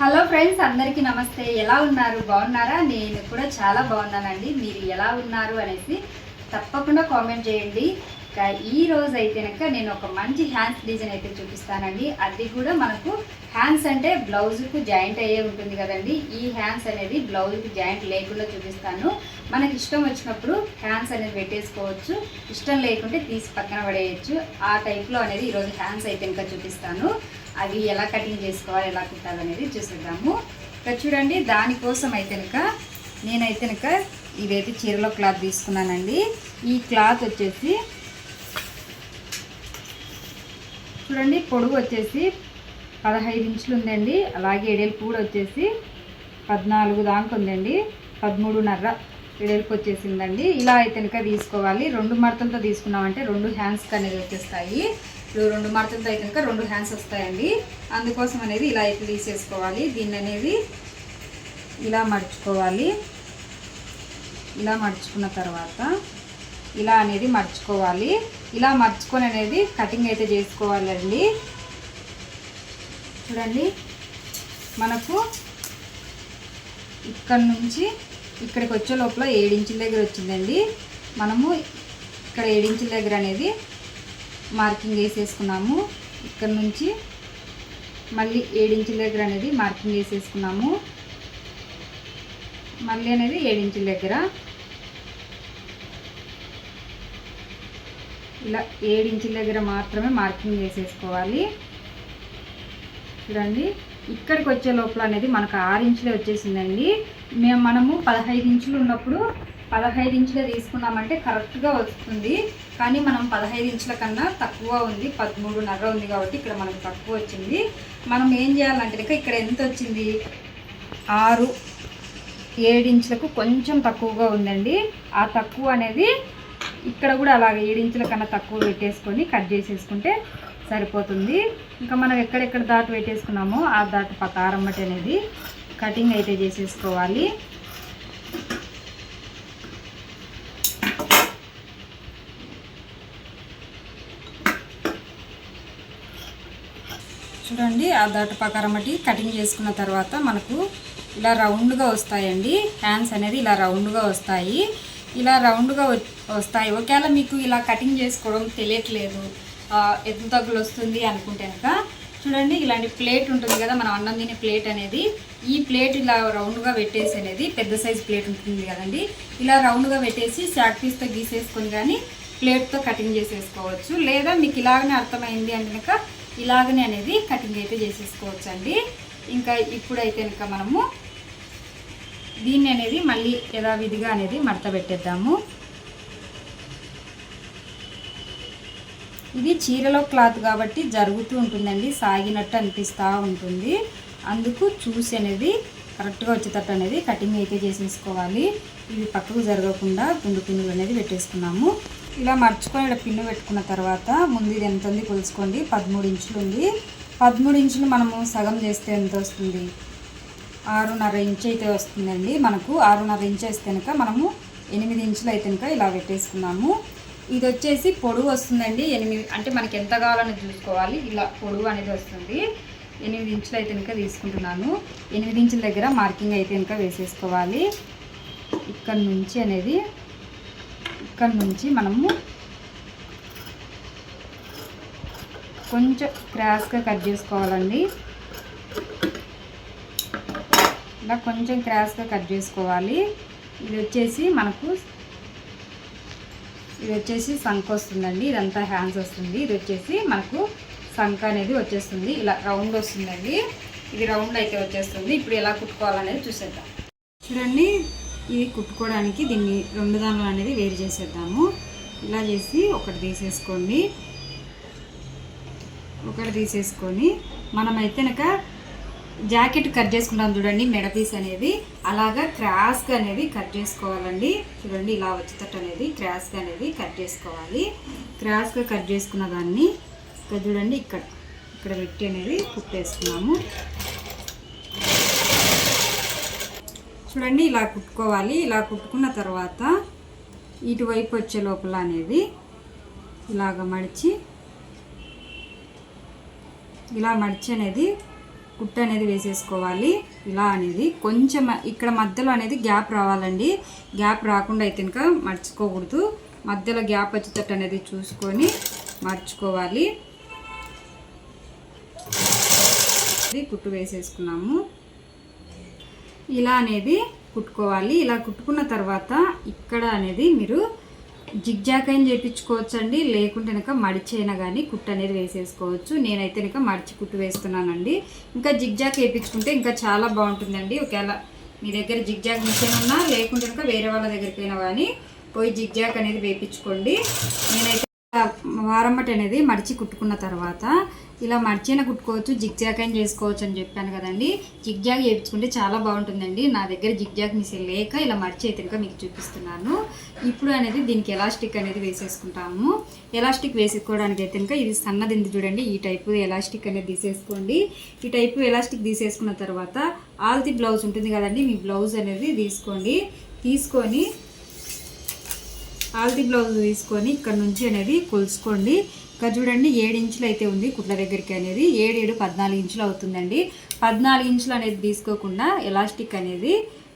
Hello friends అందరికీ నమస్తే. ఎలా ఉన్నారు? బాగున్నారా? నేను కూడా చాలా బాగున్నానండి. మీరు ఎలా ఉన్నారు అనేసి తప్పకుండా కామెంట్ చేయండి. ఈ రోజు అయితే కనుక నేను ఒక మంచి హ్యాండ్స్ డిజైన్ అయితే చూపిస్తానండి. అది కూడా మనకు హ్యాండ్స్ అంటే బ్లౌజ్కు జాయింట్ అయ్యే ఉంటుంది కదండి. ఈ హ్యాండ్స్ అనేది బ్లౌజ్కి జాయింట్ లేకుండా చూపిస్తాను. మనకి ఇష్టం వచ్చినప్పుడు హ్యాండ్స్ అనేది పెట్టేసుకోవచ్చు. ఇష్టం లేకుంటే తీసి పక్కన పడేయచ్చు. ఆ టైప్లో అనేది ఈరోజు హ్యాండ్స్ అయితే ఇంకా చూపిస్తాను. అవి ఎలా కటింగ్ చేసుకోవాలి ఎలా కుట్టాలి అనేది చూసేద్దాము. ఇక్కడ చూడండి దానికోసం అయితే కనుక నేనైతే కనుక ఇదైతే చీరలో క్లాత్ తీసుకున్నానండి. ఈ క్లాత్ వచ్చేసి చూడండి పొడుగు వచ్చేసి పదహైదు ఇంచులు ఉందండి. అలాగే ఎడెల్పు కూడా వచ్చేసి పద్నాలుగు దాకా ఉందండి. పదమూడున్నర ఎడెల్పు వచ్చేసిందండి. ఇలా అయితే కనుక తీసుకోవాలి. రెండు మడతలతో తీసుకున్నామంటే రెండు హ్యాండ్స్కి అనేది వచ్చేస్తాయి. రెండు మడతలతో అయితే రెండు హ్యాండ్స్ వస్తాయండి. అందుకోసం అనేది ఇలా అయితే తీసేసుకోవాలి దీన్ని అనేది ఇలా మడుచుకోవాలి ఇలా మడుచుకున్న తర్వాత ఇలా అనేది మర్చుకోవాలి. ఇలా మర్చుకొని అనేది కటింగ్ అయితే చేసుకోవాలండి. చూడండి. మనకు ఇక్కడ నుంచి ఇక్కడికి వచ్చే లోపల ఏడించుల దగ్గర వచ్చిందండి. మనము ఇక్కడ ఏడించుల దగ్గర అనేది మార్కింగ్ వేసేసుకున్నాము. ఇక్కడ నుంచి మళ్ళీ ఏడించుల దగ్గర అనేది మార్కింగ్ వేసేసుకున్నాము. మళ్ళీ అనేది ఏడించుల దగ్గర. ఇలా ఏడించుల దగ్గర మాత్రమే మార్కింగ్ వేసేసుకోవాలి. చూడండి ఇక్కడికి వచ్చే లోపల అనేది మనకు ఆరు ఇంచులే వచ్చేసిందండి. మేము మనము పదహైదు ఇంచులు ఉన్నప్పుడు పదహైదు ఇంచులే తీసుకున్నామంటే కరెక్ట్గా వస్తుంది. కానీ మనం పదహైదు ఇంచుల కన్నా తక్కువ ఉంది. పదమూడున్నర ఉంది కాబట్టి ఇక్కడ మనకు తక్కువ వచ్చింది. మనం ఏం చేయాలంటే ఇక ఇక్కడ ఎంత వచ్చింది? ఆరు. ఏడు ఇంచులకు కొంచెం తక్కువగా ఉందండి. ఆ తక్కువ అనేది ఇక్కడ కూడా అలాగే ఏడించుల కన్నా తక్కువ పెట్టేసుకొని కట్ చేసేసుకుంటే సరిపోతుంది. ఇంకా మనం ఎక్కడెక్కడ దాటు పెట్టేసుకున్నామో ఆ దాటు పక్క బట్టి అనేది కటింగ్ అయితే చేసేసుకోవాలి. చూడండి ఆ దాటు ప్రకారం బట్టి కటింగ్ చేసుకున్న తర్వాత మనకు ఇలా రౌండ్గా వస్తాయండి. హ్యాండ్స్ అనేది ఇలా రౌండ్గా వస్తాయి. ఇలా రౌండ్గా వస్తాయి. ఒకవేళ మీకు ఇలా కటింగ్ చేసుకోవడం తెలియట్లేదు ఎద్దు తగ్గులు వస్తుంది అనుకుంటే కనుక చూడండి ఇలాంటి ప్లేట్ ఉంటుంది కదా మనం అన్నం తినే ప్లేట్ అనేది ఈ ప్లేట్ ఇలా రౌండ్గా పెట్టేసి అనేది పెద్ద సైజ్ ప్లేట్ ఉంటుంది కదండి. ఇలా రౌండ్గా పెట్టేసి షార్ట్ పీస్తో గీసేసుకొని కానీ ప్లేట్తో కటింగ్ చేసేసుకోవచ్చు. లేదా మీకు ఇలాగనే అర్థమైంది అంటే కనుక ఇలాగనే అనేది కటింగ్ అయితే చేసేసుకోవచ్చు అండి ఇంకా ఇప్పుడైతే ఇంకా మనము దీన్ని అనేది మళ్ళీ యథావిధిగా అనేది మడత పెట్టేద్దాము. ఇది చీరలో క్లాత్ కాబట్టి జరుగుతూ ఉంటుందండి సాగినట్టు అనిపిస్తూ ఉంటుంది. అందుకు చూసి అనేది కరెక్ట్గా వచ్చేటట్టు అనేది కటింగ్ అయితే చేసేసుకోవాలి. ఇవి పక్కకు జరగకుండా గుండు పిన్నులు అనేది పెట్టేసుకున్నాము. ఇలా మర్చుకొని ఇక్కడ పిన్ను పెట్టుకున్న తర్వాత ముందు ఇది ఎంత ఉంది కొలుసుకోండి పదమూడు ఇంచులు ఉంది. పదమూడు ఇంచులు మనము సగం చేస్తే ఎంత వస్తుంది? ఆరున్నర ఇంచు అయితే వస్తుందండి. మనకు ఆరున్నర ఇంచు వేస్తే కనుక మనము ఎనిమిది ఇంచులు అయితే కనుక ఇలా పెట్టేసుకున్నాము. ఇది వచ్చేసి పొడుగు వస్తుందండి. ఎనిమిది అంటే మనకి ఎంత కావాలని చూసుకోవాలి. ఇలా పొడుగు అనేది వస్తుంది. ఎనిమిది ఇంచులు అయితే కనుక తీసుకుంటున్నాను. ఎనిమిది ఇంచుల దగ్గర మార్కింగ్ అయితే కనుక వేసేసుకోవాలి. ఇక్కడ నుంచి అనేది ఇక్కడ నుంచి మనము కొంచెం క్రాస్గా కట్ చేసుకోవాలండి. ఇలా కొంచెం క్రాస్గా కట్ చేసుకోవాలి. ఇది వచ్చేసి మనకు ఇది వచ్చేసి సంఖ వస్తుందండి. ఇదంతా హ్యాండ్స్ వస్తుంది. ఇది వచ్చేసి మనకు సంఖ అనేది వచ్చేస్తుంది. ఇలా రౌండ్ వస్తుందండి. ఇది రౌండ్ అయితే వచ్చేస్తుంది. ఇప్పుడు ఎలా కుట్టుకోవాలనేది చూసేద్దాం. చూడండి. ఇది కుట్టుకోవడానికి దీన్ని రెండు దానిలో అనేది వేరు చేసేద్దాము. ఇలా చేసి ఒకటి తీసేసుకోండి. ఒకటి తీసేసుకొని మనమైతే కనుక జాకెట్ కట్ చేసుకుంటాం చూడండి మెడ పీస్ అనేది. అలాగా క్రాస్గా అనేది కట్ చేసుకోవాలండి. చూడండి ఇలా వచ్చేటట్టు అనేది క్రాస్గా అనేది కట్ చేసుకోవాలి. క్రాస్గా కట్ చేసుకున్న దాన్ని ఇక్కడ చూడండి ఇక్కడ ఇక్కడ పెట్టి అనేది కుట్టేసుకున్నాము చూడండి ఇలా కుట్టుకోవాలి. ఇలా కుట్టుకున్న తర్వాత ఇటువైపు వచ్చే లోపల అనేది ఇలాగ మడిచి ఇలా మడిచి అనేది కుట్టు అనేది వేసేసుకోవాలి. ఇలా అనేది కొంచెం ఇక్కడ మధ్యలో అనేది గ్యాప్ రావాలండి. గ్యాప్ రాకుండా అయితే ఇంకా మర్చుకోకూడదు. మధ్యలో గ్యాప్ వచ్చేటట్టు అనేది చూసుకొని మర్చుకోవాలి. కుట్టు వేసేసుకున్నాము. ఇలా అనేది కుట్టుకోవాలి. ఇలా కుట్టుకున్న తర్వాత ఇక్కడ అనేది మీరు జిగ్జాక్ అని చేయించుకోవచ్చండి లేకుంటే కనుక మడిచైనా కానీ కుట్టు అనేది వేసేసుకోవచ్చు. నేనైతే కనుక మడిచి కుట్టు వేస్తున్నానండి. ఇంకా జిగ్జాక్ వేయించుకుంటే ఇంకా చాలా బాగుంటుందండి. ఒకవేళ మీ దగ్గర జిగ్జాక్ మిషన్ ఉన్నా లేకుంటే కనుక వేరే వాళ్ళ దగ్గరికైనా కానీ పోయి జిగ్జాక్ అనేది వేయించుకోండి నేనైతే వారమ్మటి అనేది మడిచి కుట్టుకున్న తర్వాత ఇలా మడిచైనా కుట్టుకోవచ్చు జిగ్జాగ్ అయినా చేసుకోవచ్చు అని చెప్పాను కదండి. జిగ్జాగ్ చేయించుకుంటే చాలా బాగుంటుందండి. నా దగ్గర జిగ్జాగ్ మిషన్ లేక ఇలా మడిచి అయితే ఇంకా మీకు చూపిస్తున్నాను. ఇప్పుడు అనేది దీనికి ఎలాస్టిక్ అనేది వేసేసుకుంటాము. ఎలాస్టిక్ వేసుకోవడానికి అయితే ఇంకా ఇది సన్నది చూడండి. ఈ టైపు ఎలాస్టిక్ అనేది తీసేసుకోండి. ఈ టైపు ఎలాస్టిక్ తీసేసుకున్న తర్వాత ఆల్తి బ్లౌజ్ ఉంటుంది కదండి. మీ బ్లౌజ్ అనేది తీసుకోండి. తీసుకొని ఆల్తీ బ్లౌజ్ తీసుకొని ఇక్కడ నుంచి అనేది కొలుసుకోండి ఇక్కడ చూడండి ఏడు ఇంచులు అయితే ఉంది కుట్ల దగ్గరికి అనేది. ఏడు ఏడు పద్నాలుగు ఇంచులు అవుతుందండి. పద్నాలుగు ఇంచులు అనేది తీసుకోకుండా ఎలాస్టిక్ అనేది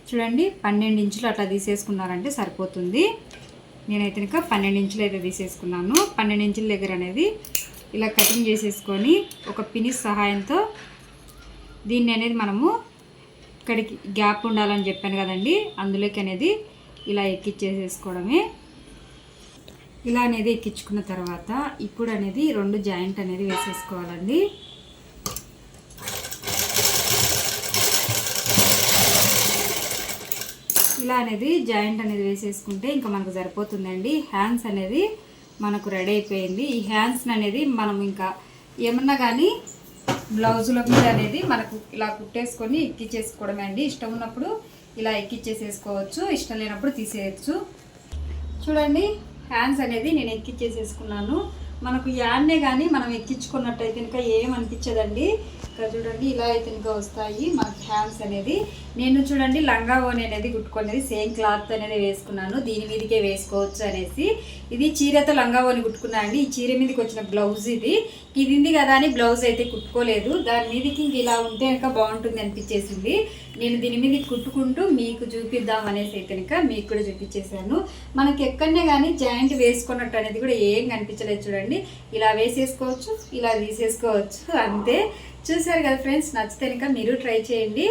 చూడండి పన్నెండు ఇంచులు అట్లా తీసేసుకున్నారంటే సరిపోతుంది. నేనైతే ఇంకా పన్నెండు ఇంచులు అయితే తీసేసుకున్నాను. పన్నెండు ఇంచుల దగ్గర అనేది ఇలా కటింగ్ చేసేసుకొని ఒక పినిస్ సహాయంతో దీన్ని అనేది మనము ఇక్కడికి గ్యాప్ ఉండాలని చెప్పాను కదండి. అందులోకి అనేది ఇలా ఎక్కిచ్చేసేసుకోవడమే. ఇలా అనేది ఎక్కించుకున్న తర్వాత ఇప్పుడు అనేది రెండు జాయింట్ అనేది వేసేసుకోవాలండి. ఇలా అనేది జాయింట్ అనేది వేసేసుకుంటే ఇంకా మనకు సరిపోతుందండి. హ్యాండ్స్ అనేది మనకు రెడీ అయిపోయింది. ఈ హ్యాండ్స్ అనేది మనం ఇంకా ఏమన్నా కానీ బ్లౌజుల మీద అనేది మనకు ఇలా కుట్టేసుకొని ఎక్కిచ్చేసుకోవడమే అండి. ఇష్టం ఉన్నప్పుడు ఇలా ఎక్కిచ్చేసేసుకోవచ్చు ఇష్టం లేనప్పుడు తీసేయచ్చు. చూడండి. హ్యాండ్స్ అనేది నేను ఎక్కిచ్చేసేసుకున్నాను. మనకు యాన్నే కానీ మనం ఎక్కించుకున్నట్టయితే ఇంకా ఏం అనిపించదండి ఇక్కడ చూడండి ఇలా అయితే ఇంకా వస్తాయి మనకు హ్యాండ్స్ అనేది. నేను చూడండి లంగా ఓని అనేది కుట్టుకునేది సేమ్ క్లాత్ అనేది వేసుకున్నాను. దీని మీదకే వేసుకోవచ్చు అనేసి. ఇది చీరతో లంగా ఓని కుట్టుకున్నా అండి. ఈ చీర మీదకి వచ్చిన బ్లౌజ్ ఇది. ఇది ఉంది కదా అని బ్లౌజ్ అయితే కుట్టుకోలేదు. దాని మీదకి ఇంక ఇలా ఉంటే కనుక బాగుంటుంది అనిపించేసింది. నేను దీని మీద కుట్టుకుంటూ మీకు చూపిద్దాం అనేసి అయితే కనుక మీకు కూడా చూపించేశాను. మనకి ఎక్కడనే కానీ జాయింట్ వేసుకున్నట్టు అనేది కూడా ఏం కనిపించలేదు చూడండి. ఇలా వేసేసుకోవచ్చు ఇలా తీసేసుకోవచ్చు అంతే. చూసారు కదా ఫ్రెండ్స్? నచ్చితే కనుక మీరు ట్రై చేయండి.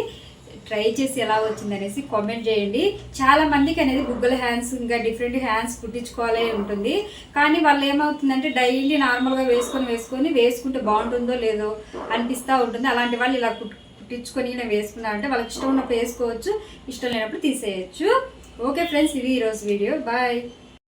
ట్రై చేసి ఎలా వచ్చింది అనేసి కామెంట్ చేయండి. చాలా మందికి అనేది గుగ్గల హ్యాండ్స్ ఇంకా డిఫరెంట్ హ్యాండ్స్ కుట్టించుకోవాలి ఉంటుంది. కానీ వాళ్ళు ఏమవుతుందంటే డైలీ నార్మల్గా వేసుకొని వేసుకొని వేసుకుంటే బాగుంటుందో లేదో అనిపిస్తూ ఉంటుంది. అలాంటి వాళ్ళు ఇలా కుట్ కుట్టించుకొని వేసుకున్నా అంటే వాళ్ళకి ఇష్టం ఉన్నప్పుడు వేసుకోవచ్చు ఇష్టం లేనప్పుడు తీసేయచ్చు. ఓకే ఫ్రెండ్స్ ఇది ఈరోజు వీడియో బాయ్